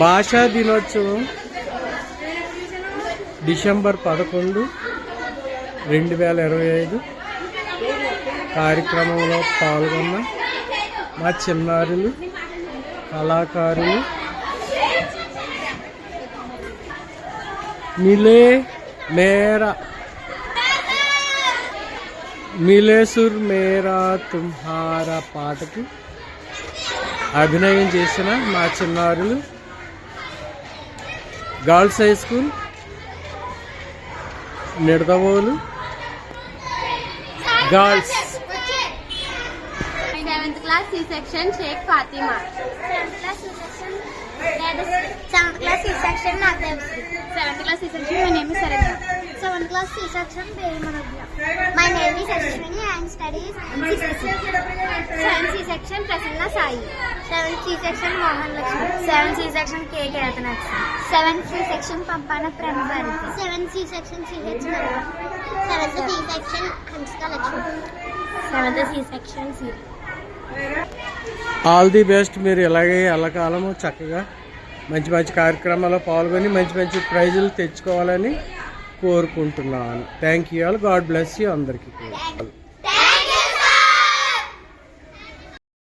భాషా దినోత్సవం డిసెంబర్ పదకొండు రెండు వేల ఇరవై ఐదు కార్యక్రమంలో పాల్గొన్న మా చిన్నారులు కళాకారులు మిలే మేరా మిలేసుర్ మేరా తుమ్హారా పాటకి అభినయం చేసిన మా చిన్నారులు girls high school Nidadavolu girls. Seventh class C section Shaik Fatima. Seventh class C section seventh class C section my name is seventh class C section my name is Ashwini and studies seventh C section Prasanna Sai. Seventh C section Mohan Lakshmi. Seventh C section K Ketanakshi seventh C section Pampana Prema Bharati. Seventh C section CH seventh C section Hamsika Lakshmi. Seventh C section C. All the best మీరు ఇలాగే ఎల్లకాలము చక్కగా మంచి మంచి కార్యక్రమాల్లో పాల్గొని మంచి మంచి ప్రైజులు తెచ్చుకోవాలని కోరుకుంటున్నాను. Thank you all God bless you అందరికీ కూడా.